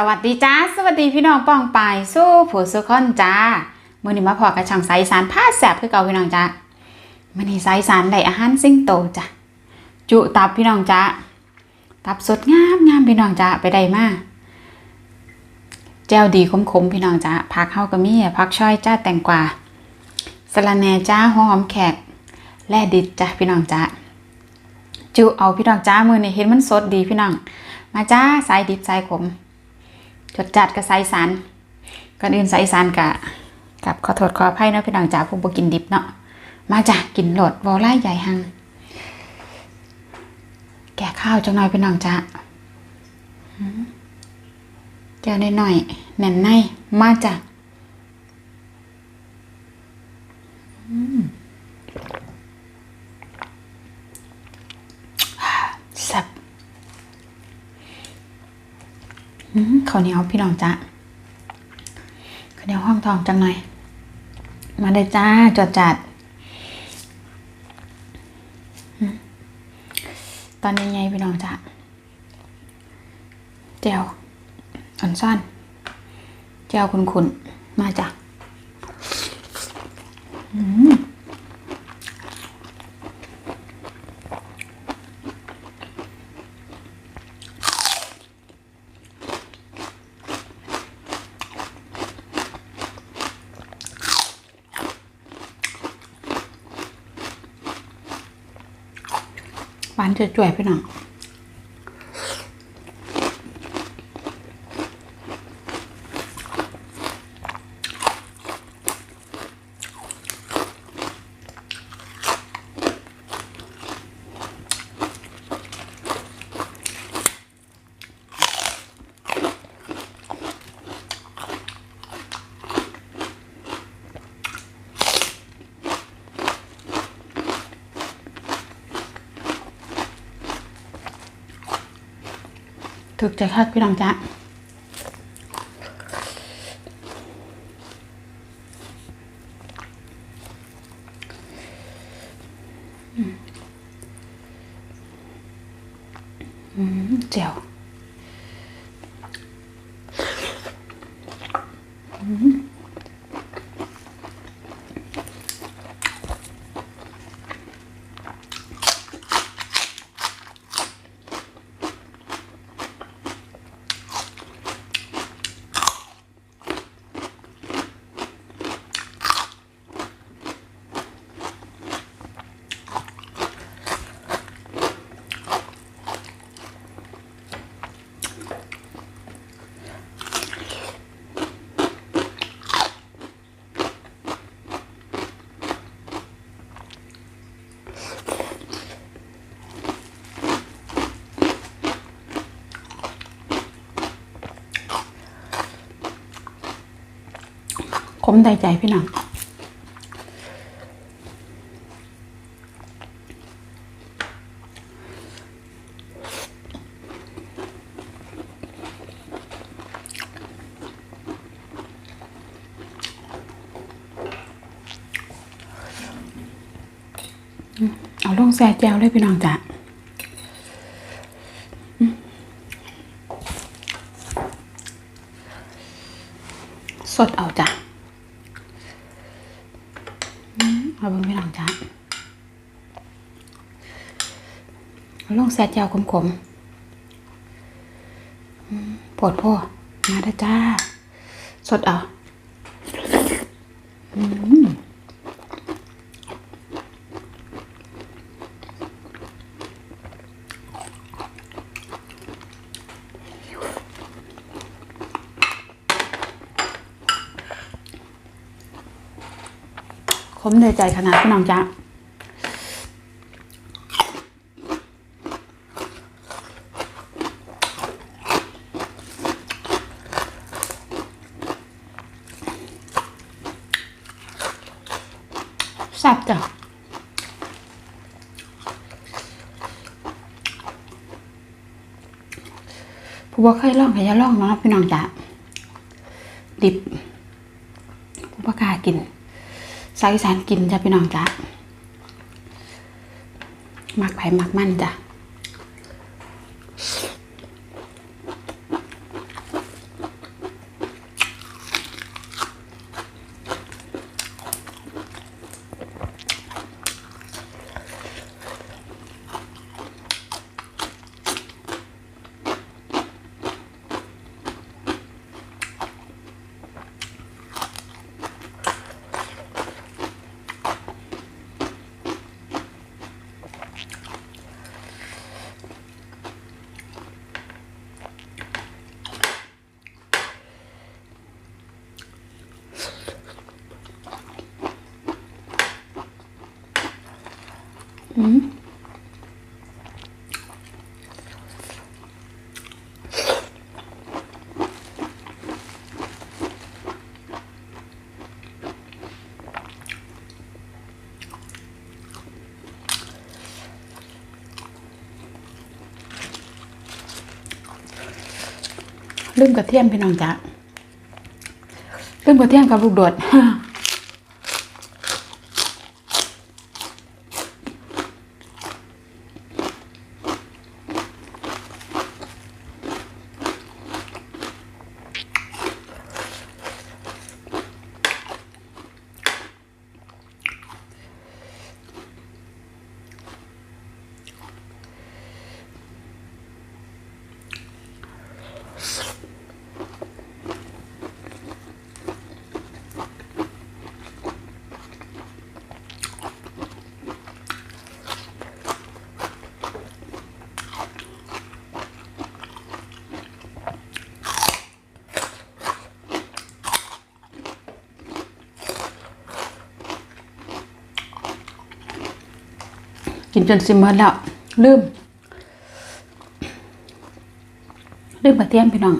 สวัสดีจ้าสวัสดีพี่น้องป้องปายสู้ผู้สุขอนจ้ามื่อนี้มาพอกับช่างไซสารผ้าแสบคือเก่าพี่น้องจ้ามื่อนี้ไซสารได้อาหารซิ่งโตจ้ะจุตับพี่น้องจ้าตับสดงามงามพี่น้องจ้าไปได้มาแจวดีขมๆพี่น้องจ้าผักเฮาก็มีผักช่อยจ้าแตงกวาสะระแหน่จ้าหอมแขกแล่ดิดจ้ะพี่น้องจ้าจุเอาพี่น้องจ้ามือนี่เห็นมันสดดีพี่น้องมาจ้าสายดิบสายขม จดจัดกับไซสารก่อนอื่นสายสารกะกับขอโทษขออภัยเนาะพี่น้องจ๋าผมบ่กินดิบเนาะมาจ้ะกินโหลดวอลไล่ใหญ่หัง แก่ข้าวจังหน่อยพี่น้องจ๋าแก้วหน่อยแน่นในมาจ้ะมแซ่บ อืม ข้าวเหนียวพี่น้องจ้ะข้าวเหนียวห้องทองจังหน่อย มาเลยจ้าจดจัด ตอนนี้ไงพี่น้องจ้ะเจียวอ่อนซ่อนเจียวคุณๆมาจ้ะอืม หวานจ่วยพี่น้อง ถึกใจคักพี่น้องจ้ะอืมเจียวอืมข มได้ใจพี่น้องเอาลงแซ่แจวเลยพี่น้องจ้ะอืมสดเอาจ้ะอืม เอาเบิ่งพี่น้องจ้าลองแซ่แจวขมขมปวดพ่อมาได้จ้า สดเอา อืม ขมในใจขนาดพี่น้องจ๊ะแซ่บจ้ะผู้ว่าเคยลองก็อย่าลองเนาะพี่น้องจ๊ะดิบผู้ว่ากล้ากิน สาวอีสานกินจ้ะพี่น้องจ้ะมักไผ่มักมันจ้ะ อืม ลืมกระเทียมพี่น้องจ๊ะลืมกระเทียมกับลูกโดด กินจนซิมเมอร์แล้วลืมลืมกระเทียมพี่น้อง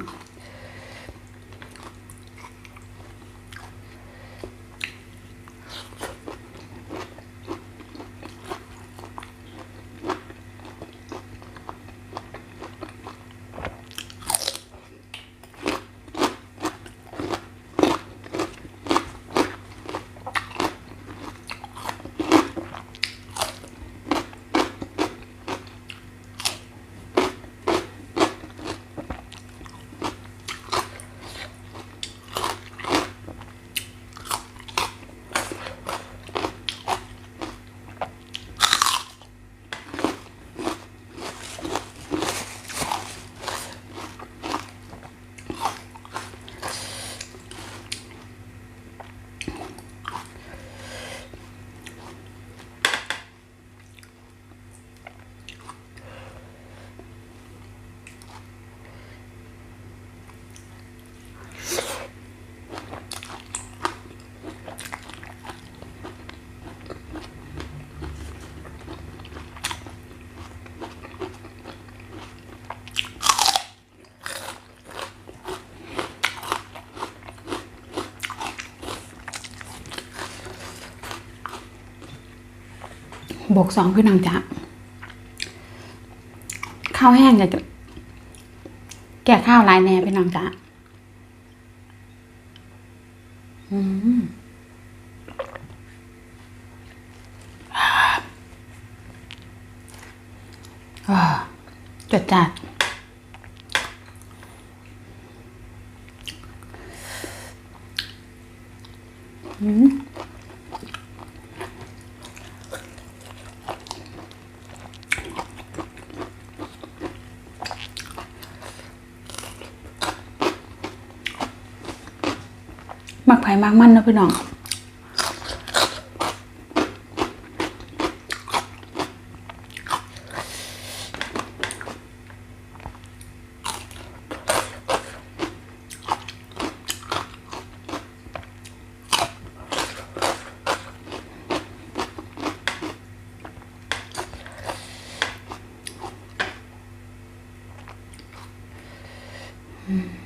บวกสองคือนางจ๊ะข้าวแห้งจะแก่ข้าวลายแน่พี่น้องจ๊ะอืมอ่าจดจัดอืม มัก ไผ่มากมันนะพี่น้อง อ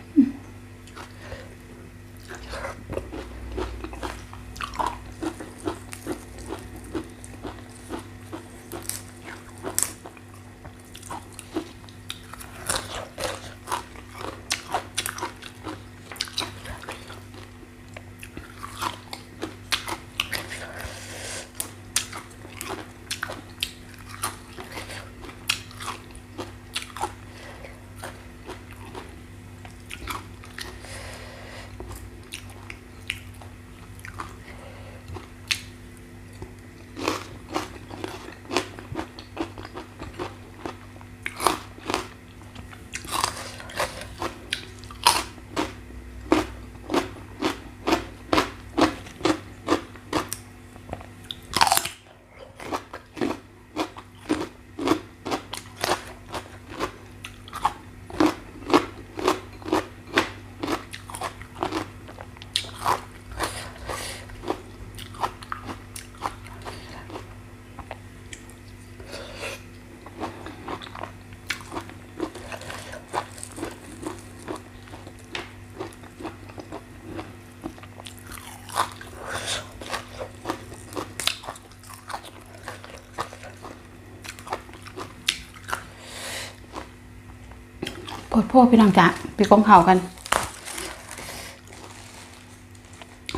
ปวดโพวพี่น้องจ๊ะไปกองเขากัน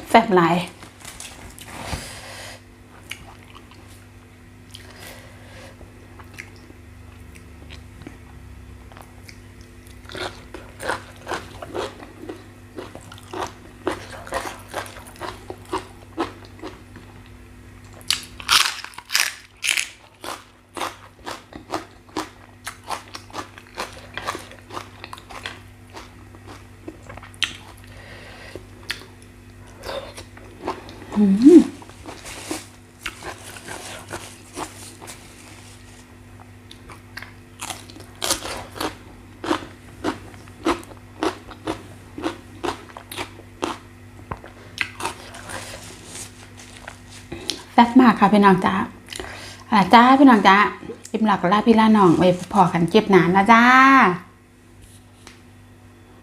แฟบหลาย แซ่บมากค่ะพี่น้องจ้าอ่าจ้าพี่น้องจ้าอิ่มหลักลาพี่ลาน้องไว้พอกันเก็บหนานนะจ้า